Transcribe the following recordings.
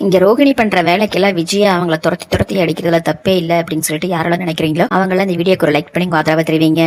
இங்க ரோகிணி பண்ற வேலைக்கெல்லாம் விஜயா அவங்கள துரத்தி துரத்தி அடிக்கிறதுல தப்பே இல்லை அப்படின்னு சொல்லிட்டு யாரெல்லாம் நினைக்கிறீங்களோ அவங்கள இந்த வீடியோக்கு ஒரு லைக் பண்ணி உங்க ஆதரவை தெரிவிங்க.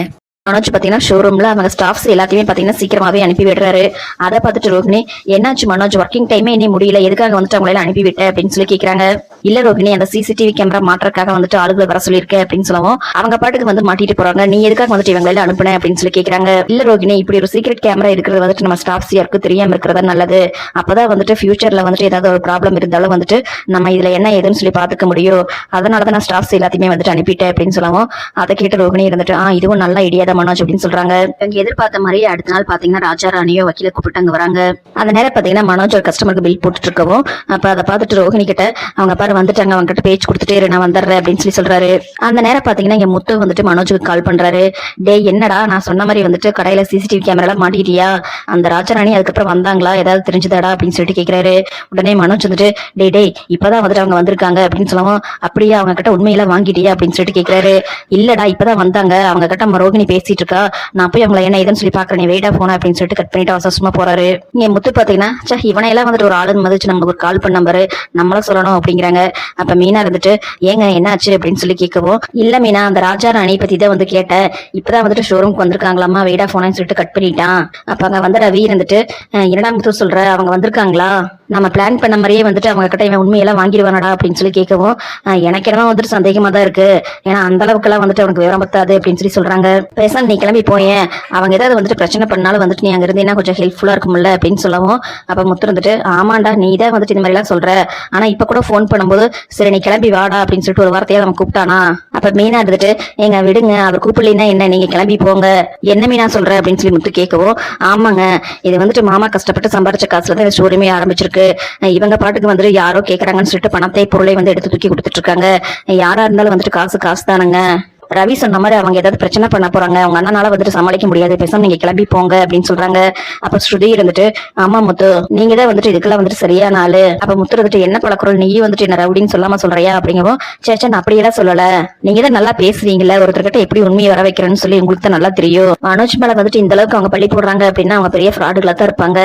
மனோஜ் பாத்தீங்கன்னா ஷோரூம்ல அவங்க ஸ்டாஃப்ஸ் எல்லாத்தையுமே பாத்தீங்கன்னா சீக்கிரமாவே அனுப்பி விடுறாரு. அதை பார்த்துட்டு ரோகிணி என்னாச்சு மனோஜ்? ஒர்க்கிங் டைமே இனி முடியல. எதுக்காக வந்துட்டு அவங்களால அனுப்பி விட்ட? அப்படின்னு சொல்லி கேக்குறாங்க. இல்ல ரோகிணி அந்த சிசிடிவி கேமரா மாற்றக்காக வந்துட்டு ஆளுகளை வர சொல்லியிருக்க. அப்படின்னு சொல்லவும் அவங்க பாட்டுக்கு வந்து மாட்டிட்டு போறாங்க. நீ எதுக்காக வந்துட்டு இவங்க எல்லாம் அனுப்புன? அப்படின்னு சொல்லி கேக்குறாங்க. இல்ல ரோஹினி இப்படி ஒரு சீக்ரெட் கேமரா இருக்கிறது வந்துட்டு நம்ம ஸ்டாஃப்ஸ் யாருக்கும் தெரியாம இருக்கிறதா நல்லது. அப்பதான் வந்துட்டு ஃபியூச்சர்ல வந்துட்டு ஏதாவது ஒரு ப்ராப்ளம் இருந்தாலும் வந்துட்டு நம்ம இதுல என்ன ஏதுன்னு சொல்லி பாத்துக்க முடியும். அதனாலதான் நான் ஸ்டாஃப்ஸ் எல்லாத்தையுமே வந்துட்டு அனுப்பிட்டேன். அப்படின்னு சொல்லவும் அதை கேட்டு ரோஹினி இருந்துட்டு ஆ இதுவும் நல்ல ஐடியா மனோஜ் அப்படின்னு சொல்றாங்க. இவங்க எதிர்பார்த்த மாதிரி அடுத்த நாள் பாத்தீங்கன்னா ராஜா ராணியோ வக்கீல கூப்பிட்டு அங்க வராங்க. அந்த நேரம் பாத்தீங்கன்னா மனோஜ் ஒரு கஸ்டமருக்கு பில் போட்டுட்டு இருக்கவும் அப்ப அதை பார்த்துட்டு ரோகிணி கிட்ட அவங்க பாரு வந்துட்டாங்க அவங்க கிட்ட பேச்சு கொடுத்துட்டு நான் வந்துடுறேன் அப்படின்னு சொல்லி சொல்றாரு. அந்த நேரம் பாத்தீங்கன்னா இங்க முத்து வந்துட்டு மனோஜுக்கு கால் பண்றாரு. டேய் என்னடா நான் சொன்ன மாதிரி வந்துட்டு கடையில சிசிடிவி கேமரா எல்லாம் மாட்டிக்கிட்டியா? அந்த ராஜராணி அதுக்கப்புறம் வந்தாங்களா? ஏதாவது தெரிஞ்சுதாடா? அப்படின்னு சொல்லிட்டு கேக்குறாரு. உடனே மனோஜ் வந்துட்டு டே டேய் இப்பதான் வந்துட்டு அவங்க வந்திருக்காங்க அப்படின்னு சொல்லவும் அப்படியே அவங்க கிட்ட உண்மையெல்லாம் வாங்கிட்டியா? அப்படின்னு சொல்லிட்டு கேக்குறாரு. இல்லடா இப்பதான் வந்தாங்க. அவங்க கிட்ட நம்ம பேசி பேசிட்டு இருக்கா நான் போய் அவங்கள என்ன ஏதுன்னு சொல்லி பாக்குறேன் நீ வெயிட்டா போன அப்படின்னு சொல்லிட்டு கட் பண்ணிட்டு அவசரமா போறாரு. இங்க முத்து பாத்தீங்கன்னா சே இவனை எல்லாம் வந்துட்டு ஒரு ஆளுன்னு மதிச்சு நமக்கு ஒரு கால் பண்ண நம்பரு நம்மளும் சொல்லணும் அப்படிங்கிறாங்க. அப்ப மீனா இருந்துட்டு ஏங்க என்னாச்சு அப்படின்னு சொல்லி கேட்கவும் இல்ல மீனா அந்த ராஜா ராணி பத்தி தான் வந்து கேட்டேன். இப்பதான் வந்துட்டு ஷோரூம்க்கு வந்திருக்காங்களாமா வெயிடா போனான்னு சொல்லிட்டு கட் பண்ணிட்டான். அப்ப அங்க வந்து ரவி இருந்துட்டு என்னடா முத்து சொல்ற? அவங்க வந்திருக்காங்களா? நம்ம பிளான் பண்ண மாதிரியே வந்துட்டு அவங்க கிட்ட இவன் உண்மையெல்லாம் வாங்கிடுவானடா. அப்படின்னு சொல்லி கேட்கவும் எனக்கு என்னமோ வந்துட்டு சந்தேகமா தான் இருக்கு. ஏன்னா அந்த அளவுக்கு எல்லாம் வந்துட்டு அவனுக்கு விவரம் பத்தாது. அப்படின்னு சொல்லி சொல்றாங்க. பேசாமல் நீ கிளம்பி போயேன் அவங்க ஏதாவது வந்துட்டு பிரச்சனை பண்ணாலும் வந்துட்டு நீ அங்க இருந்தீங்கன்னா கொஞ்சம் ஹெல்ப்ஃபுல்லாக இருக்கும்ல அப்படின்னு சொல்லவும் அப்போ முத்து வந்துட்டு ஆமாண்டா நீ தான் வந்துட்டு இந்த மாதிரிலாம் சொல்கிற ஆனால் இப்போ கூட ஃபோன் பண்ணும்போது சரி நீ கிளம்பி வாடா அப்படின்னு சொல்லிட்டு ஒரு வார்த்தையாக அவன் கூப்பிட்டானா? அப்போ மீனா இருந்துட்டு எங்க விடுங்க அவர் கூப்பிடலைன்னா என்ன நீங்கள் கிளம்பி போங்க. என்ன மீனா சொல்கிற அப்படின்னு சொல்லி முத்து கேட்கவும் ஆமாங்க இது வந்துட்டு மாமா கஷ்டப்பட்டு சம்பாரிச்ச காசுல தான் இந்த ஷோரூமே ஆரம்பிச்சிருக்கு. இவங்க பாட்டுக்கு வந்துட்டு யாரோ கேட்குறாங்கன்னு சொல்லிட்டு பணத்தை பொருளை வந்து எடுத்து தூக்கி கொடுத்துட்டு இருக்காங்க. யாரா இருந்தாலும் வந்துட்டு காசு காசு தானுங்க. ரவி சொன்ன மாதிரி அவங்க ஏதாவது பிரச்சனை பண்ண போறாங்க அவங்க அண்ணனால வந்துட்டு சமாளிக்க முடியாது பேசாம நீங்க கிளம்பி போங்க அப்படின்னு சொல்றாங்க. அப்ப ஸ்ருதி இருந்துட்டு ஆமா முத்து நீங்க தான் வந்துட்டு இதுக்கெல்லாம் வந்துட்டு சரியான ஆளு. அப்ப முத்து வந்துட்டு என்ன பழக்கிறோம்? நீ வந்துட்டு என்ன ரவுடின்னு சொல்லாம சொல்றியா? அப்படிங்கவும் சேச்சா நான் அப்படியெல்லாம் சொல்லல. நீங்க தான் நல்லா பேசுறீங்களா ஒருத்தர்கிட்ட எப்படி உண்மையை வர வைக்கிறேன்னு சொல்லி உங்களுக்கு தான் நல்லா தெரியும். மனோஜ் மேல வந்துட்டு இந்த அளவுக்கு அவங்க பள்ளி போடுறாங்க அப்படின்னா அவங்க பெரிய ஃப்ராடுகளா தான் இருப்பாங்க.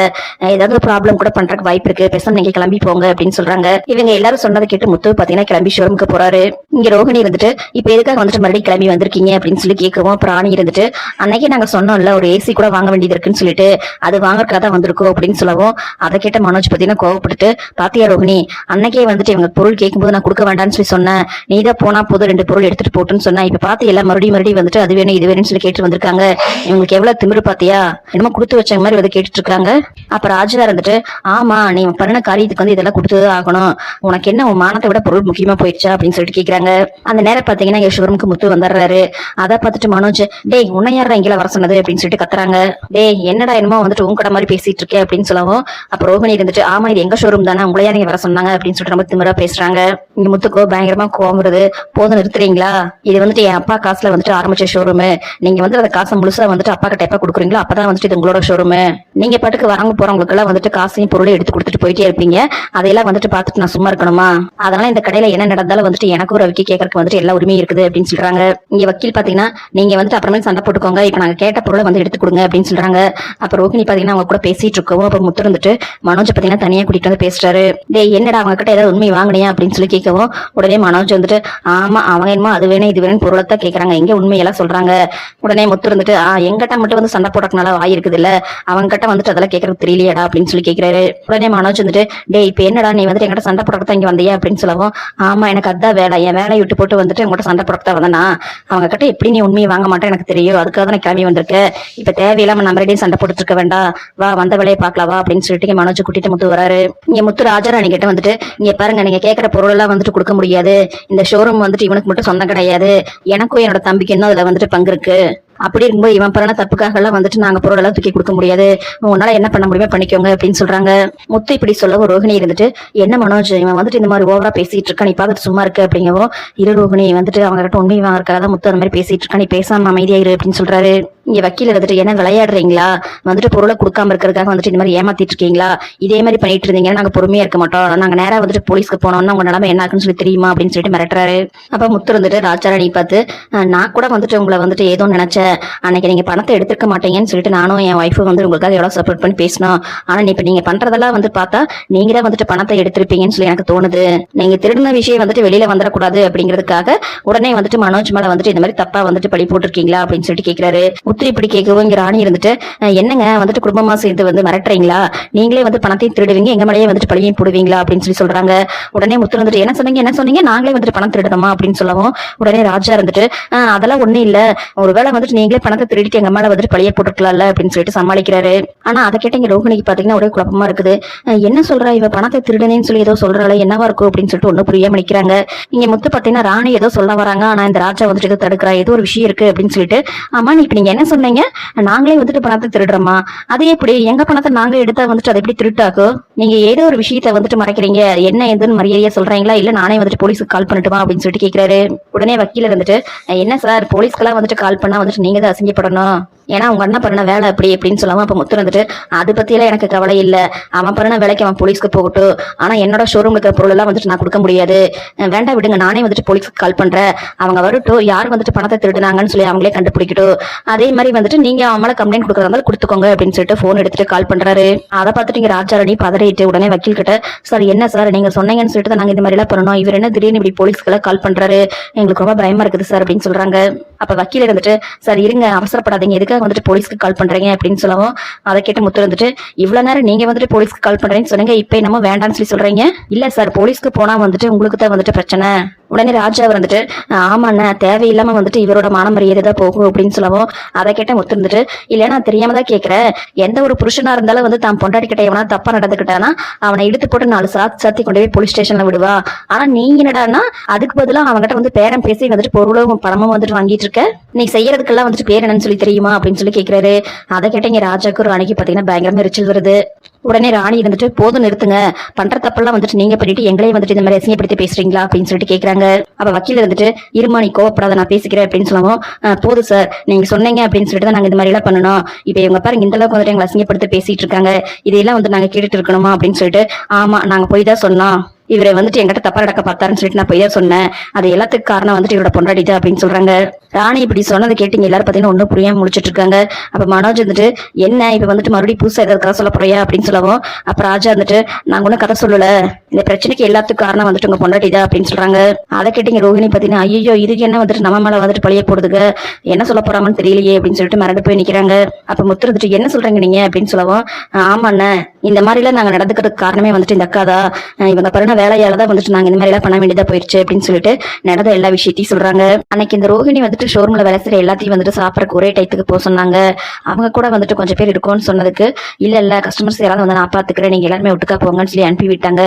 ஏதாவது ப்ராப்ளம் கூட பண்றதுக்கு வாய்ப்பு இருக்கு. பேசாம நீங்க கிளம்பி போங்க அப்படின்னு சொல்றாங்க. இவங்க எல்லாரும் சொன்னதை கேட்டு முத்து பாத்தீங்கன்னா கிளம்பி ஷோரூமுக்கு போறாரு. இங்க ரோஹிணி வந்துட்டு இப்ப எதுக்காக வந்துட்டு மறுபடியும் கிளம்பி வந்திருக்கீங்க அப்படின்னு சொல்லி கேட்கவும் பிராணி இருந்துட்டு அன்னைக்கு நாங்க சொன்னோம்ல ஒரு ஏசி கூட வாங்க வேண்டியது இருக்குன்னு சொல்லிட்டு அது வாங்கறதுக்காக தான் வந்திருக்கோம் அப்படின்னு சொல்லவும் அதை கேட்ட மனோஜ் பாத்தீங்கன்னா கோவப்பட்டுட்டு பாத்தியா ரோஹிணி அன்னைக்கே வந்துட்டு இவங்க பொருள் கேட்கும்போது நான் கொடுக்க வேண்டாம்னு சொல்லி சொன்னேன். நீ தான் போனா போதும் ரெண்டு பொருள் எடுத்துட்டு போட்டுன்னு சொன்னா இப்ப பாத்தியா மறுபடியும் மறுபடியும் வந்துட்டு அது வேணும் இது வேணும்னு சொல்லி கேட்டு வந்திருக்காங்க. இவங்களுக்கு எவ்வளவு திமிரு பாத்தியா? என்னமோ கொடுத்து வச்ச மாதிரி வந்து கேட்டுட்டு இருக்காங்க. அப்ப ராஜா இருந்துட்டு ஆமா நீ பண்ண காரியத்துக்கு வந்து இதெல்லாம் கொடுத்துதான் ஆகணும். உனக்கு என்ன உன் மானத்தை விட பொருள் முக்கியமா போயிடுச்சா அப்படின்னு சொல்லிட்டு கேக்குறாங்க. அந்த நேரம் பாத்தீங்கன்னா இங்க ஷோரூமுக்கு முத்து வந்துடுறாரு. அதை பார்த்துட்டு மனோஜ் டேய் உன்னை யாரா இங்கே வர சொன்னது? அப்படின்னு சொல்லிட்டு கத்துறாங்க. டேய் என்னடா என்னமோ வந்துட்டு உன் கடை மாதிரி பேசிட்டு இருக்கே அப்படின்னு சொல்லவும் அப்ப ரோகிணி இருந்துட்டு ஆமா இது எங்க ஷோரூம் தானே? உங்களை யார் வர சொன்னாங்க? அப்படின்னு சொல்லிட்டு ரொம்ப திமிரா பேசுறாங்க. இங்க முத்துக்கோ பயங்கரமா கோவம் வருது போதும் நிறுத்துறீங்களா? இது வந்துட்டு என் அப்பா காசுல வந்துட்டு ஆரம்பிச்ச ஷோரூம் நீங்க வந்து அந்த காசை முழுசா வந்துட்டு அப்பா கிட்ட எப்ப கொடுக்குறீங்களோ அப்பதான் வந்துட்டு இது உங்களோட ஷோரூம் நீங்க பாட்டுக்கு வராங்க போறவங்களுக்கு எல்லாம் வந்துட்டு காசையும் பொருளையும் எடுத்து கொடுத்துட்டு போயிட்டே இருப்பீங்க. அதையெல்லாம் வந்துட்டு பாத்துட்டு நான் சும்மா இருக்கணுமா? அதனால இந்த கடையில என்ன நடந்தாலும் வந்துட்டு எனக்கும் ரவிக்கு கேட்கறதுக்கு வந்துட்டு எல்லா உரிமையும் இருக்குது அப்படின்னு சொல்றாங்க. இங்க வக்கீல் பாத்தீங்கன்னா நீங்க வந்துட்டு அப்புறமே சண்டை போட்டுக்கோங்க. இப்ப நாங்க கேட்ட பொருளை வந்து எடுத்து கொடுங்க அப்படின்னு சொல்றாங்க. அப்ப ரோகிணி பாத்தீங்கன்னா அவங்க கூட பேசிட்டு இருக்கவும் அப்ப முத்து இருந்துட்டு மனோஜ் பாத்தீங்கன்னா தனியா கூட்டிட்டு வந்து பேசுறாரு. டேய் என்னடா அவங்க கிட்ட ஏதாவது உண்மை வாங்கினியா அப்படின்னு சொல்லி கேட்கவும் உடனே மனோஜ் வந்துட்டு ஆமா அவங்க என்னமோ அது வேணும் இது வேணும் பொருளை தான் கேக்குறாங்க. எங்க உண்மையெல்லாம் சொல்றாங்க. உடனே முத்து இருந்துட்டு ஆஹ் எங்கிட்ட மட்டும் வந்து சண்டை போடுறதுனால வாய் இல்ல அவங்க கிட்ட வந்துட்டு அதெல்லாம் கேட்கறது தெரியலையாடா அப்படின்னு சொல்லி கேட்கிறாரு உடனே மனோஜ் வந்துட்டு டேய் இப்ப என்னடா நீ வந்துட்டு என்கிட்ட சண்டை போடுறதுக்கு இங்க வந்தியா? அப்படின்னு சொல்லவும் ஆமா எனக்கு அதான் வேலை. என் வேலையை விட்டு போட்டு வந்துட்டு உங்ககிட்ட சண்டை போடுறதுக்கு தான் வந்தனா? அவங்க கிட்ட எப்படி நீ உண்மையை வாங்க மாட்டேன் எனக்கு தெரியும். அதுக்காக தான் நான் கிளம்பி வந்திருக்கேன் இப்ப தேவையில்லாம நம்ம ரெடியும் சண்டை போட்டுட்டு இருக்க வேண்டாம். வா வந்த வேலையை பார்க்கலாம் வா அப்படின்னு சொல்லிட்டு இங்க மனோஜ் கூட்டிட்டு முத்து வராரு. இங்க முத்து ராஜாராணி கிட்ட வந்துட்டு இங்க பாருங்க நீங்க கேட்கற பொருள் எல்லாம் வந்துட்டு கொடுக்க முடியாது. இந்த ஷோரூம் வந்துட்டு இவனுக்கு மட்டும் சொந்தம் கிடையாது. எனக்கும் என்னோட தம்பிக்கு இன்னும் அதுல வந்துட்டு பங்கு இருக்கு. அப்படி இருக்கும்போது இவன் பண்ண தப்புக்காக எல்லாம் வந்துட்டு நாங்க பொருளெல்லாம் தூக்கி கொடுக்க முடியாது. உன்னால என்ன பண்ண முடியுமோ பண்ணிக்கோங்க அப்படின்னு சொல்றாங்க. முத்து இப்படி சொல்லவும் ரோஹிணி இருந்துட்டு என்ன மனோஜ் இவன் வந்துட்டு இந்த மாதிரி ஓவரா பேசிட்டு இருக்கா நீ பார்த்துட்டு சும்மா இருக்க அப்படிங்கவும் இரு ரோஹிணி வந்துட்டு அவங்க கிட்ட உண்மை வாங்கறக்காக முத்து அந்த மாதிரி பேசிட்டு இருக்கா நீ பேசாம அமைதியாயிரு அப்படின்னு சொல்றாரு. இங்க வக்கீல் இருந்துட்டு என்ன விளையாடுறீங்களா? வந்துட்டு பொருளை கொடுக்காம இருக்கிறதுக்காக வந்துட்டு இந்த மாதிரி ஏமாத்திட்டு இருக்கீங்களா? இதே மாதிரி பண்ணிட்டு இருந்தீங்கன்னா நாங்க பொறுமையா இருக்க மாட்டோம். நாங்க நேரா வந்துட்டு போலீஸ்க்கு போனோம்னா உங்க நிலைமை என்ன ஆகுன்னு சொல்லி தெரியுமா? அப்படின்னு சொல்லிட்டு மிரட்டுறாரு. அப்ப முத்து இருந்துட்டு ராஜாராணி பார்த்து நான் கூட வந்துட்டு உங்களை வந்துட்டு ஏதோ நினைச்சேன். அன்னைக்கு நீங்க பணத்தை எடுத்துக்க மாட்டீங்கன்னு சொல்லிட்டு நானும் என் ஒய்ஃபும் வந்து உங்களுக்காக எவ்வளவு சப்போர்ட் பண்ணி பேசணும் ஆனா இப்ப நீங்க பண்றதெல்லாம் வந்து பார்த்தா நீங்களே வந்துட்டு பணத்தை எடுத்திருப்பீங்கன்னு சொல்லி எனக்கு தோணுது. நீங்க திருடின விஷயம் வந்துட்டு வெளியில வந்துடக்கூடாது அப்படிங்கிறதுக்காக உடனே வந்துட்டு மனோஜ் மேல வந்துட்டு இந்த மாதிரி தப்பா வந்துட்டு பழி போட்டிருக்கீங்களா? அப்படின்னு சொல்லிட்டு கேக்குறாரு. முத்திரி இப்படி கேட்கவும் ராணி இருந்துட்டு என்னங்க? வந்துட்டு குடும்பமா சேர்ந்து வந்து மிரட்டுறீங்களா? நீங்களே வந்து பணத்தையும் திருடுவீங்க எங்க மேலேயே வந்துட்டு பழியும் போடுவீங்களா? அப்படின்னு சொல்லி சொல்றாங்க. உடனே முத்து வந்துட்டு என்ன சொன்னீங்க? என்ன சொன்னீங்க? நாங்களே வந்துட்டு பணம் திருடணுமா? அப்படின்னு சொல்லவும் உடனே ராஜா இருந்துட்டு அதெல்லாம் ஒண்ணும் இல்ல. ஒருவேளை வந்துட்டு நீங்களே பணத்தை திருடிட்டு எங்க மேல வந்துட்டு பழிய போட்டுருக்கலாம்ல? அப்படின்னு சொல்லிட்டு சமாளிக்கிறாரு. ஆனா அதை கேட்ட இங்க ரோஹிணிக்கு பாத்தீங்கன்னா ஒரே குழப்பமா இருக்குது. என்ன சொல்றா இவ? பணத்தை திருடனேன்னு சொல்லி ஏதோ சொல்றாளே என்னவா இருக்கும்? அப்படின்னு சொல்லிட்டு ஒண்ணு புரியாம நிக்கிறாங்க. இங்க முத்து பாத்தீங்கன்னா ராணி ஏதோ சொல்ல வராங்க. ஆனா இந்த ராஜா வந்துட்டு ஏதோ தடுக்கிறா. ஏதோ ஒரு விஷயம் இருக்கு அப்படின்னு சொல்லிட்டு ஆமா நீ இப்ப நீங்க என்ன சொன்னீங்க? நாங்களே வந்துட்டு பணத்தை திருடுறோமா? அது எப்படி? எங்க பணத்தை நாங்க எடுத்தா வந்துட்டு அதை எப்படி திருட்டாக்கும் நீங்க ஏதோ ஒரு விஷயத்த வந்துட்டு மறைக்கிறீங்க. என்ன எதுன்னு மரியாதையா சொல்றீங்களா? இல்ல நானே வந்துட்டு போலீஸுக்கு கால் பண்ணட்டுமா? அப்படின்னு சொல்லிட்டு கேக்குறாரு. உடனே வக்கீல இருந்துட்டு என்ன சார்? போலீஸ்க்கெல்லாம் வந்துட்டு கால் பண்ணா வந்துட்டு நீங்க தான் அசிங்கப்படணும். ஏன்னா உங்க அண்ணன் பண்ண வேலை அப்படி அப்படின்னு சொல்லாம அப்ப முத்து வந்துட்டு அது பத்தியெல்லாம் எனக்கு கவலை இல்ல. அவன் பண்ண வேலைக்கு அவன் போலீஸ்க்கு போகட்டும். ஆனா என்னோட ஷோரூம் இருக்கிற பொருள் எல்லாம் வந்துட்டு நான் கொடுக்க முடியாது. வேண்டாம் விடுங்க நானே வந்துட்டு போலீஸ்க்கு கால் பண்றேன். அவங்க வரட்டும் யார் வந்துட்டு பணத்தை திருடுனாங்கன்னு சொல்லி அவங்களே கண்டுபிடிக்கட்டும். அதே மாதிரி வந்துட்டு நீங்க அவன் மேல கம்ப்ளைண்ட் கொடுக்கறதா இருந்தாலும் கொடுத்துக்கோங்க அப்படின்னு சொல்லிட்டு போன் எடுத்துட்டு கால் பண்றாரு. அதை பார்த்துட்டு இங்க ராஜாரணி பதறிட்டு உடனே வக்கீல் கிட்ட சார் என்ன சார்? நீங்க சொன்னீங்கன்னு சொல்லிட்டு நாங்க இந்த மாதிரி எல்லாம் பண்ணணும். இவர் என்ன திடீர்னு இப்படி போலீஸ்க்கெல்லாம் கால் பண்றாரு? எங்களுக்கு ரொம்ப பயமா இருக்குது சார் அப்படின்னு சொல்றாங்க. அப்ப வக்கீல் இருந்துட்டு சார் இருங்க அவசரப்படாதீங்க. எதுக்கு எதுக்காக வந்துட்டு போலீஸ்க்கு கால் பண்றீங்க அப்படின்னு சொல்லவும் அதை கேட்டு முத்து வந்துட்டு இவ்வளவு நேரம் நீங்க வந்துட்டு போலீஸ்க்கு கால் பண்றீங்கன்னு சொன்னீங்க இப்ப நம்ம வேண்டாம்னு சொல்லி சொல்றீங்க? இல்ல சார் போலீஸ்க்கு போனா வந்துட்டு உங்களுக்கு தான் வந்துட்டு பிரச்சனை. உடனே ராஜா வந்துட்டு ஆமாண்ணா தேவையில்லாம வந்துட்டு இவரோட மான மரியாதை தான் போகும் அப்படின்னு சொல்லவும் அதை கேட்ட முத்து இருந்துட்டு இல்லையா நான் தெரியாம தான் கேட்கிறேன். எந்த ஒரு புருஷனா இருந்தாலும் வந்து தான் பொண்டாட்டி கிட்ட எவனா தப்பா நடந்துக்கிட்டானா அவனை இழுத்து போட்டு நாலு சாத்தி சாத்தி கொண்டு போய் போலீஸ் ஸ்டேஷன்ல விடுவா. ஆனா நீ என்னடான்னா அதுக்கு பதிலா அவன்கிட்ட வந்து பேரம் பேசி வந்துட்டு பொருளும் பணமும் வந்துட்டு வாங்கிட்டு இருக்க. நீ செய்யறதுக்கெல்லாம் வந்துட்டு பேர் என்னன்னு சொல்லி தெரியுமா? அப்படின்னு சொல்லி கேட்கிறாரு. அதை கேட்டீங்க ராஜாக்கு ஒரு அன்னைக்கு பாத்தீங்கன்னா பயங்கரமா எரிச்சல் வருது. உடனே ராணி இருந்துட்டு போதும் நிறுத்துங்க. பண்ற தப்பெல்லாம் வந்துட்டு நீங்க பண்ணிட்டு எங்களே வந்துட்டு இந்த மாதிரி அசிங்கப்படுத்தி பேசுறீங்களா? அப்படின்னு சொல்லிட்டு கேக்குறாங்க. அவ வக்கீல் இருந்துட்டு இருமா நீ கோவப்படாத நான் பேசிக்கிறேன் அப்படின்னு சொல்லவும் போதும் சார் நீங்க சொன்னீங்க அப்படின்னு சொல்லிட்டு தான் நாங்க இந்த மாதிரி எல்லாம் பண்ணணும். இப்ப இவங்க பாருங்க இந்த அளவுக்கு வந்துட்டு எங்களை அசிங்கப்படுத்தி பேசிட்டு இருக்காங்க. இதையெல்லாம் வந்து நாங்க கேட்டுட்டு இருக்கணுமா அப்படின்னு சொல்லிட்டு ஆமா நாங்க போய் தான் சொன்னோம். இவரை வந்துட்டு என்கிட்ட தப்பா நடக்க பார்த்தாருன்னு சொல்லிட்டு நான் பொய்யா சொன்னேன். அது எல்லாத்துக்கு காரணம் வந்துட்டு இவரோட பொண்டாடி தான் அப்படின்னு சொல்றாங்க. ராணி இப்படி சொன்னதை கேட்டீங்க எல்லாரும் பாத்தீங்கன்னா ஒண்ணும் புரியாம முடிச்சிட்டு இருக்காங்க. அப்ப மனோஜ் வந்துட்டு என்ன இப்ப வந்துட்டு மறுபடியும் புதுசா ஏதாவது கதை சொல்ல போறியா? அப்படின்னு சொல்லவும் அப்ப ராஜா வந்துட்டு நாங்க ஒன்னும் கதை சொல்லல. இந்த பிரச்சனைக்கு எல்லாத்துக்கும் காரணம் வந்துட்டு உங்க பொண்டாட்டி தான் அப்படின்னு சொல்றாங்க. அதை கேட்டீங்க ரோஹிணி பாத்தீங்கன்னா ஐயோ இதுக்கு என்ன வந்துட்டு நம்ம மேல வந்துட்டு பழைய போடுதுங்க? என்ன சொல்ல போறாங்கன்னு தெரியலையே அப்படின்னு சொல்லிட்டு மறந்து போய் நிக்கிறாங்க. அப்ப முத்து வந்துட்டு என்ன சொல்றீங்க நீங்க? அப்படின்னு சொல்லவும் ஆமாண்ணே இந்த மாதிரி எல்லாம் நாங்க நடந்துக்கிறதுக்கு காரணமே வந்துட்டு இந்த அக்கா தான். இவங்க பருணா வேலையால தான் வந்துட்டு நாங்க இந்த மாதிரி எல்லாம் பண்ண வேண்டியதா போயிருச்சு அப்படின்னு சொல்லிட்டு நடந்த எல்லா விஷயத்தையும் சொல்றாங்க. அன்னைக்கு இந்த ரோஹிணி வந்துட்டு ஷோரூம்ல வேலை செய்யற எல்லாத்தையும் வந்துட்டு சாப்பிட்ற ஒரே டைத்துக்கு போக சொன்னாங்க. அவங்க கூட வந்துட்டு கொஞ்சம் பேர் இருக்கும்னு சொன்னதுக்கு இல்ல இல்ல கஸ்டமர்ஸ் யாராவது வந்து நான் பாத்துக்கிறேன். நீங்க எல்லாருமே ஒட்டுக்கா போங்கன்னு சொல்லி அனுப்பி விட்டாங்க.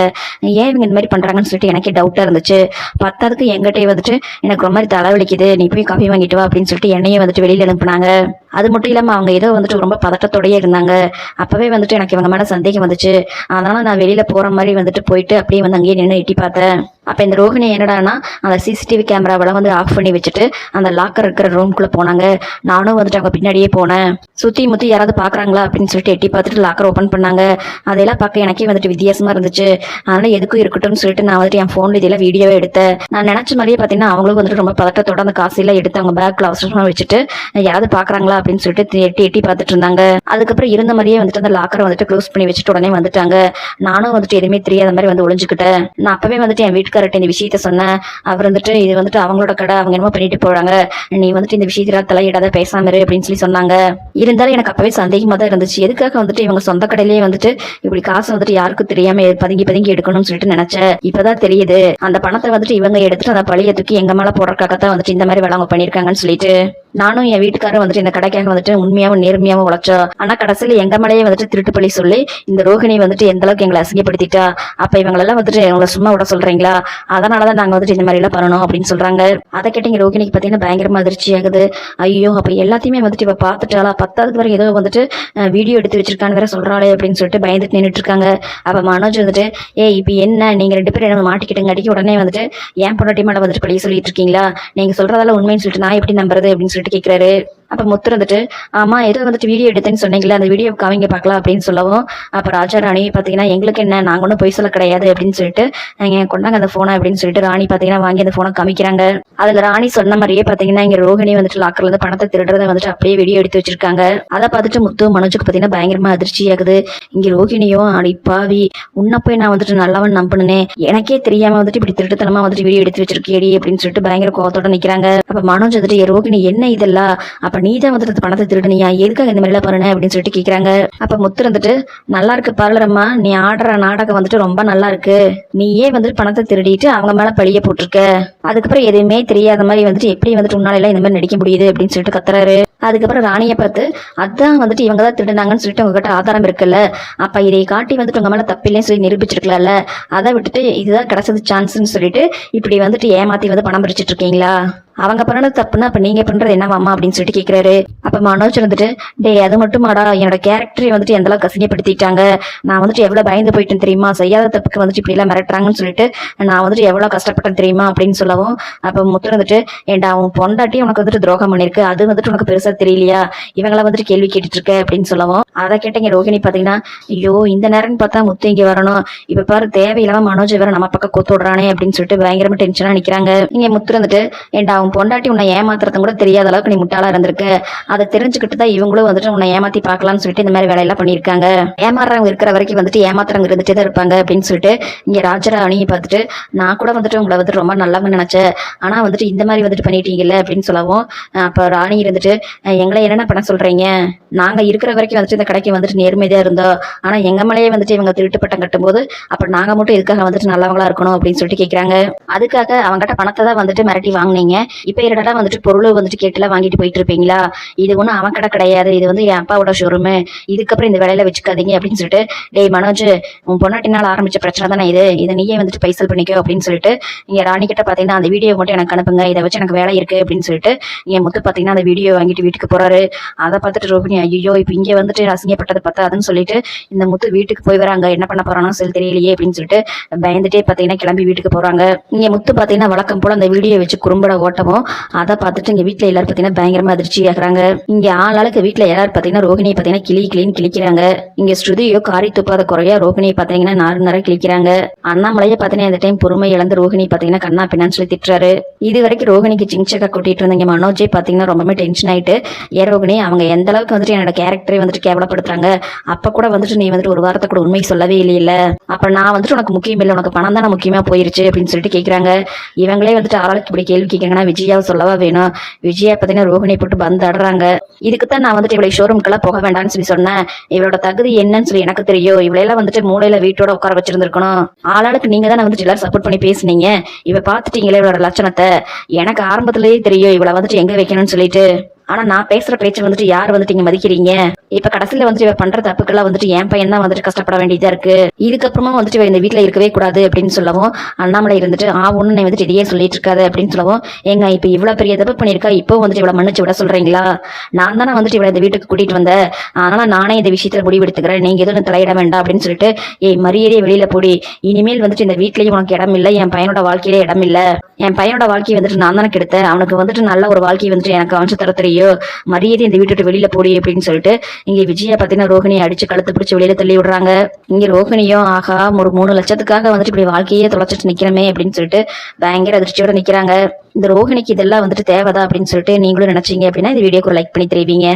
ஏன் இவங்க இந்த மாதிரி பண்றாங்கன்னு சொல்லிட்டு எனக்கே டவுட்டா இருந்துச்சு. பத்தாவதுக்கு எங்கிட்டே வந்துட்டு எனக்கு ரொம்ப மாதிரி தலைவலிக்குது நீ போய் காஃபி வாங்கிட்டு வா அப்படின்னு சொல்லிட்டு என்னையும் வந்துட்டு வெளியில அனுப்புனாங்க. அது மட்டும் இல்லாமல் அவங்க ஏதோ வந்துட்டு ரொம்ப பதட்டத்தோடயே இருந்தாங்க. அப்போவே வந்துட்டு எனக்கு இவங்க மேலே சந்தேகம் வந்துச்சு. அதனால நான் வெளியில் போகிற மாதிரி வந்துட்டு போயிட்டு அப்படியே வந்து அங்கேயே நின்று எட்டி பார்த்தேன். அப்போ இந்த ரோஹிணி என்னடான்னா அந்த சிசிடிவி கேமராவெல்லாம் வந்து ஆஃப் பண்ணி வச்சுட்டு அந்த லாக்கர் இருக்கிற ரூம்குள்ளே போனாங்க. நானும் வந்துட்டு அவங்க பின்னாடியே போனேன். சுற்றி முற்றி யாராவது பார்க்குறாங்களா அப்படின்னு சொல்லிட்டு எட்டி பார்த்துட்டு லாக்கர் ஓப்பன் பண்ணாங்க. அதெல்லாம் பார்க்க எனக்கே வந்துட்டு வித்தியாசமாக இருந்துச்சு. அதனால் எதுக்கும் இருக்கட்டும்னு சொல்லிட்டு நான் வந்துட்டு என் ஃபோனில் இதெல்லாம் வீடியோவே எடுத்தேன். நான் நினச்ச மாதிரியே பார்த்தீங்கன்னா அவங்களும் வந்துட்டு ரொம்ப பதட்டத்தோட அந்த காசு எல்லாம் எடுத்து அவங்க பேக்கில் அவசரமாக வச்சுட்டு யாராவது பார்க்குறாங்களா அப்படின்னு சொல்லிட்டு எட்டி எட்டி பார்த்துட்டு இருந்தாங்க. அதுக்கப்புறம் இருந்த மாதிரியே வந்துட்டு அந்த லாக்கரை வந்துட்டு க்ளோஸ் பண்ணி வச்சுட்டு உடனே வந்துட்டாங்க. நானும் வந்துட்டு எதுவுமே தெரியாத மாதிரி வந்து ஒளிஞ்சுக்கிட்டேன். நான் அப்பவே வந்துட்டு என் வீட்டுக்காரர்கிட்ட இந்த விஷயத்த சொன்னேன். அவர் வந்துட்டு இது வந்துட்டு அவங்களோட கடை அவங்க என்னமோ பண்ணிட்டு போறாங்க. நீ வந்துட்டு இந்த விஷயத்துல தலையிடாத பேசாம இரு அப்படின்னு சொல்லி சொன்னாங்க. இருந்தாலும் எனக்கு அப்பவே சந்தேகமா தான் இருந்துச்சு. எதுக்காக வந்துட்டு இவங்க சொந்த கடையிலேயே வந்துட்டு இப்படி காசு வந்துட்டு யாருக்கும் தெரியாம பதுங்கி பதுங்கி எடுக்கணும்னு சொல்லிட்டு நினைச்சேன் இப்பதான் தெரியுது. அந்த பணத்தை வந்துட்டு இவங்க எடுத்துட்டு அந்த பழியை தூக்கி எங்க மேல போடுறதுக்காக தான் வந்துட்டு இந்த மாதிரி வேலை அவங்க பண்ணிருக்காங்கன்னு சொல்லிட்டு. நானும் என் வீட்டுக்காரரும் வந்துட்டு இந்த கடைக்காக வந்துட்டு உண்மையாவும் நேர்மையாவும் உழைச்சோம் ஆனா கடைசியில எங்க மேலேயே வந்துட்டு திருட்டு பழி சொல்லி இந்த ரோஹிணி வந்துட்டு எந்த அளவுக்கு எங்களை அசிங்கப்படுத்திட்டா? அப்ப இவங்களெல்லாம் வந்துட்டு எங்களை சும்மா விட சொல்றீங்களா? அதனாலதான் நாங்க வந்துட்டு இந்த மாதிரி எல்லாம் பண்ணணும் அப்படின்னு சொல்றாங்க. அதை கேட்டீங்க ரோகிணிக்கு பாத்தீங்கன்னா பயங்கரமா அதிர்ச்சி ஆகுது. ஐயோ அப்ப எல்லாத்தையுமே வந்துட்டு இப்போ பாத்துட்டாளா பத்தாவது வரை ஏதோ வந்துட்டு வீடியோ எடுத்து வச்சிருக்கான்னு வேற சொல்றாளே அப்படின்னு சொல்லிட்டு பயந்துட்டு நின்றுட்டு இருக்காங்க. அப்ப மனோஜ் வந்துட்டு ஏ இப்ப என்ன? நீங்க ரெண்டு பேரும் என்ன மாட்டிக்கிட்டங்காட்டிக்கு உடனே வந்துட்டு ஏன் பொண்ணாட்டி மேல வந்துட்டு பழைய சொல்லிட்டு இருக்கீங்களா? நீங்க சொல்றதால உண்மைன்னு சொல்லிட்டு நான் எப்படி நம்புறது? அப்படின்னு சொல்லிட்டு கேக்குறாரு. அப்ப முத்து வந்துட்டு ஆமா ஏதோ வந்துட்டு வீடியோ எடுத்தேன்னு சொன்னீங்களே அந்த வீடியோ காமிங்க பார்க்கலாம் அப்படின்னு சொல்லவும் அப்ப ராஜா ராணி பாத்தீங்கன்னா எங்களுக்கு என்ன நாங்க ஒன்றும் பொய் சொல்ல கிடையாது அப்படின்னு சொல்லிட்டு என் கொண்டாங்க அந்த போனை அப்படின்னு சொல்லிட்டு ராணி பாத்தீங்கன்னா வாங்கி அந்த போனை காமிக்கிறாங்க. அதுல ராணி சொன்ன மாதிரியே பாத்தீங்கன்னா இங்க ரோஹிணி வந்துட்டு லாக்கர்ல இருந்து பணத்தை திருடுறத வந்துட்டு அப்படியே வீடியோ எடுத்து வச்சிருக்காங்க. அதை பார்த்துட்டு முத்து மனோஜுக்கு பாத்தீங்கன்னா பயங்கரமா அதிர்ச்சி ஆகுது. இங்க ரோஹிணியும் அடி பாவி உன்ன போய் நான் வந்துட்டு நல்லவன் நம்பினே எனக்கே தெரியாம வந்துட்டு இப்படி திருட்டுத்தனமா வந்துட்டு வீடியோ எடுத்து வச்சிருக்கேடி அப்படின்னு சொல்லிட்டு பயங்கர கோவத்தோட நிக்கிறாங்க. அப்ப மனோஜ் வந்துட்டு ரோகிணி ரோஹிணி என்ன இதெல்லாம்? அப்ப நீ தான் வந்துட்டு பணத்தை திருடுனியா எதுக்காக இந்த மாதிரி எல்லாம் பண்ண அப்படின்னு சொல்லிட்டு கேக்குறாங்க. அப்ப முத்து இருந்துட்டு நல்லா இருக்கு பார்லரம்மா நீ ஆடுற நாடகம் வந்துட்டு ரொம்ப நல்லா இருக்கு. நீயே வந்துட்டு பணத்தை திருடிட்டு அவங்க மேல பழிய போட்டிருக்க? அதுக்கப்புறம் எதுவுமே தெரியாத மாதிரி வந்துட்டு எப்படி வந்துட்டு உன்னால எல்லாம் இந்த மாதிரி நடிக்க முடியுது அப்படின்னு சொல்லிட்டு கத்துறாரு. அதுக்கப்புறம் ராணியை பார்த்து அதான் வந்துட்டு இவங்க தான் திருடினாங்கன்னு சொல்லிட்டு உங்ககிட்ட ஆதாரம் இருக்குல்ல. அப்ப இதை காட்டி வந்துட்டு உங்க மேல தப்பில்லைன்னு சொல்லி நிரூபிச்சிருக்கலாம்ல. அதை விட்டுட்டு இதுதான் கிடைச்சது சான்ஸ்னு சொல்லிட்டு இப்படி வந்துட்டு ஏமாத்தி வந்து பணம் பறிச்சிட்டு இருக்கீங்களா? அவங்க பண்ணது தப்புன்னா அப்ப நீங்க பண்றது என்னவாமா அப்படின்னு சொல்லிட்டு கேக்குறாரு. அப்ப மனோஜ் வந்துட்டு டேய் அது மட்டுமாடா என்னோட கேரக்டரை வந்துட்டு எந்த அளவுக்கு கசிங்கப்படுத்திட்டாங்க நான் வந்துட்டு எவ்வளவு பயந்து போயிட்டேன் தெரியுமா? செய்யாத தப்புக்கு வந்துட்டு இப்படி எல்லாம் மிரட்டுறாங்கன்னு சொல்லிட்டு நான் வந்துட்டு எவ்வளவு கஷ்டப்பட்டேன் தெரியுமா? அப்படின்னு சொல்லவும் அப்ப முத்து வந்துட்டு ஏன்டா அவன் பொண்டாட்டி உனக்கு வந்துட்டு துரோகம் பண்ணிருக்கு அது வந்துட்டு உனக்கு பெருசா தெரியலையா? இவங்கள வந்துட்டு கேள்வி கேட்டுட்டு இருக்க அப்படின்னு சொல்லவும். அதை கேட்டீங்க ரோஹிணி பாத்தீங்கன்னா ஐயோ இந்த நேரம்னு பார்த்தா முத்து இங்க வரணும். இப்ப பாரு தேவையில்லாம மனோஜ் வேற நம்ம பக்கம் கூத்து விடுறானே அப்படின்னு சொல்லிட்டு பயங்கரமா டென்ஷனா நிக்கிறாங்க. நீங்க முத்து இருந்துட்டு ஏன்டா அவன் பொண்டாட்டி உன்னை ஏமாத்துறது கூட தெரியாத அளவுக்கு நீ முட்டாளா இருந்திருக்க. அதை தெரிஞ்சுக்கிட்டு தான் இவங்களும் வந்துட்டு உன்னை ஏமாத்தி பார்க்கலாம்னு சொல்லிட்டு இந்த மாதிரி வேலையெல்லாம் பண்ணியிருக்காங்க. ஏமாறுறவங்க இருக்கிற வரைக்கும் வந்துட்டு ஏமாத்துறவங்க இருந்துட்டே தான் இருப்பாங்க அப்படின்னு சொல்லிட்டு இங்க ராஜராணியை பார்த்துட்டு நான் கூட வந்துட்டு உங்களை வந்துட்டு ரொம்ப நல்லவங்க நினைச்சேன். ஆனா வந்துட்டு இந்த மாதிரி வந்துட்டு பண்ணிட்டீங்கல்ல அப்படின்னு சொல்லவும் அப்போ அப்ப ராணி இருந்துட்டு எங்களை என்னென்ன பண்ண சொல்றீங்க? நாங்க இருக்கிற வரைக்கும் வந்துட்டு இந்த கடைக்கு வந்துட்டு நேர்மையாக இருந்தோம். ஆனா எங்க மேலேயே வந்துட்டு இவங்க திருட்டு பட்டம் கட்டும்போது அப்ப நாங்க மட்டும் இதுக்காக வந்துட்டு நல்லவங்களா இருக்கணும் அப்படின்னு சொல்லிட்டு கேக்குறாங்க. அதுக்காக அவங்ககிட்ட பணத்தை தான் வந்துட்டு மிரட்டி வாங்குனீங்க. இப்ப இரடா வந்துட்டு பொருள் வந்துட்டு கேட்டுலாம் வாங்கிட்டு போயிட்டு இருப்பீங்களா? இது ஒண்ணும் அவன் கடை கிடையாது. இது வந்து என் அப்பாவோட ஷோரூமு இதுக்கப்புறம் இந்த வேலையில வச்சுக்காதீங்க அப்படின்னு சொல்லிட்டு டேய் மனோஜ் உன் பொண்டாட்டினால ஆரம்பிச்ச பிரச்சனை தானே இது? இதை நீயே வந்துட்டு பைசல் பண்ணிக்கோ அப்படின்னு சொல்லிட்டு நீங்க ராணி கிட்ட பாத்தீங்கன்னா அந்த வீடியோ மட்டும் எனக்கு அனுப்புங்க. இதை வச்சு எனக்கு வேலை இருக்கு அப்படின்னு சொல்லிட்டு நீங்க முத்து பாத்தீங்கன்னா அந்த வீடியோ வாங்கிட்டு வீட்டுக்கு போறாரு. அதை பார்த்துட்டு ரோஹிணி ஐயோ இப்போ இங்க வந்துட்டு அசிங்கப்பட்டது பத்தாதுன்னு சொல்லிட்டு இந்த முத்து வீட்டுக்கு போய் வராங்க. என்ன பண்ண போறானோ சொல்லி தெரியலையே அப்படின்னு சொல்லிட்டு பயந்துட்டே பாத்தீங்கன்னா கிளம்பி வீட்டுக்கு போறாங்க. இங்க முத்து பாத்தீங்கன்னா வழக்கம் போல அந்த வீடியோ வச்சு குறும்பட ஓட்டமோ அதை பார்த்துட்டு இங்க வீட்டுல எல்லாரும் பாத்தீங்கன்னா பயங்கரமா அதிர்ச்சி ஆகுறாங்க. இங்க ஆளாளுக்கு வீட்டில் எல்லாரும் பாத்தீங்கன்னா ரோகிணியை பாத்தீங்கன்னா கிளி கிளின்னு கிளிக்கிறாங்க. இங்க ஸ்ருதியோ காரி துப்பாத குறையா ரோகிணியை பார்த்தீங்கன்னா நாலு நேரம் கிளிக்கிறாங்க. அண்ணாமலையை பாத்தீங்கன்னா இந்த டைம் பொறுமை இழந்து ரோகிணி பாத்தீங்கன்னா கண்ணா பின்னான்னு சொல்லி திட்டுறாரு. இது வரைக்கும் ரோகிணிக்கு சிங்சக்கா கூட்டிட்டு இருந்தீங்க. மனோஜே பாத்தீங்கன்னா ரொம்பவே டென்ஷன் ஆயிட்டு ஏ ஏரோகினி அவங்க எந்த அளவுக்கு வந்துட்டு என்னோட கேரக்டரை வந்துட்டு கேவலப்படுத்துறாங்க அப்ப கூட வந்துட்டு நீ வந்துட்டு ஒரு வாரத்தை கூட உண்மை சொல்லவே இல்லையில அப்ப நான் வந்துட்டு உனக்கு முக்கியம் இல்லை உனக்கு பணம் தானே முக்கியமா போயிருச்சு அப்படின்னு சொல்லிட்டு கேக்குறாங்க. இவங்களே வந்துட்டு ஆளாளுக்கு இப்படி கேள்வி கேட்கறாங்கன்னா விஜயாவை சொல்லவா வேணும்? விஜயா பாத்தீங்கன்னா ரோகிணி போட்டு பந்து ஆடுறாங்க. இதுக்கு தான் நான் வந்துட்டு இவளை ஷோரூம்க்கெல்லாம் போக வேண்டாம்னு சொல்லி சொன்னேன். இவளோட தகுதி என்னன்னு சொல்லி எனக்கு தெரியும். இவளையெல்லாம் வந்துட்டு மூளையில வீட்டோட உட்கார வச்சிருந்திருக்கணும். ஆளாளுக்கு நீங்க தான் வந்துட்டு எல்லாரும் சப்போர்ட் பண்ணி பேசுனீங்க. இவ பாத்துட்டீங்களே இவளோட லட்சணத்தை. எனக்கு ஆரம்பத்திலேயே தெரியும் இவளை வந்துட்டு எங்க வைக்கணும்னு சொல்லிட்டு. ஆனா நான் பேசுற பேச்சு வந்துட்டு யார் வந்துட்டு நீங்க மதிக்கிறீங்க? இப்ப கடைசியில வந்துட்டு இவ பண்ற தப்புக்கெல்லாம் வந்துட்டு என் பையன் தான் வந்துட்டு கஷ்டப்பட வேண்டியதா இருக்கு. இதுக்கப்புறமா வந்துட்டு இவ இந்த வீட்டுல இருக்கவே கூடாது அப்படின்னு சொல்லவும் அண்ணாமலை இருந்துட்டு ஆ ஒண்ணு நீ வந்துட்டு இதையே சொல்லிட்டு இருக்காது அப்படின்னு சொல்லவும் ஏங்க இப்ப இவ்வளவு பெரிய தப்பு பண்ணிருக்கா இப்போ வந்துட்டு இவ்வளவு மன்னிச்சு விட சொல்றீங்களா? நான் தானே வந்துட்டு இவளை இந்த வீட்டுக்கு கூட்டிட்டு வந்தேன். அதனால நானே இந்த விஷயத்துல முடிவெடுத்துக்கிறேன். நீங்க எதுவும் தலையிட வேண்டாம் அப்படின்னு சொல்லிட்டு ஏய் மரியாதையை வெளியில போடி. இனிமேல் வந்துட்டு இந்த வீட்லயும் உனக்கு இடம் இல்ல. என் பையனோட வாழ்க்கையிலே இடம் இல்ல. என் பையனோட வாழ்க்கையை வந்துட்டு நான் தானே கெடுத்தேன். அவனுக்கு வந்துட்டு நல்ல ஒரு வாழ்க்கையை வந்துட்டு எனக்கு அமைச்சு தர தெரியும். மரியாதை இந்த வீட்டு விட்டு வெளியில போடி அப்படின்னு சொல்லிட்டு இங்க விஜயா பாத்தீங்கன்னா ரோஹிணியை அடிச்சு கழுத்து பிடிச்சி வெளியில தள்ளி விடுறாங்க. இங்க ரோஹிணியும் ஆகா ஒரு மூணு லட்சத்துக்காக வந்துட்டு இப்படி வாழ்க்கையே தொலைச்சிட்டு நிக்கிறமே அப்படின்னு சொல்லிட்டு பயங்கர அதிர்ச்சியோட நிக்கிறாங்க. இந்த ரோஹிணிக்கு இதெல்லாம் வந்துட்டு தேவைதா அப்படின்னு சொல்லிட்டு நீங்களும் நினைச்சீங்க அப்படின்னா இந்த வீடியோக்கு லைக் பண்ணி தெரிவிங்க.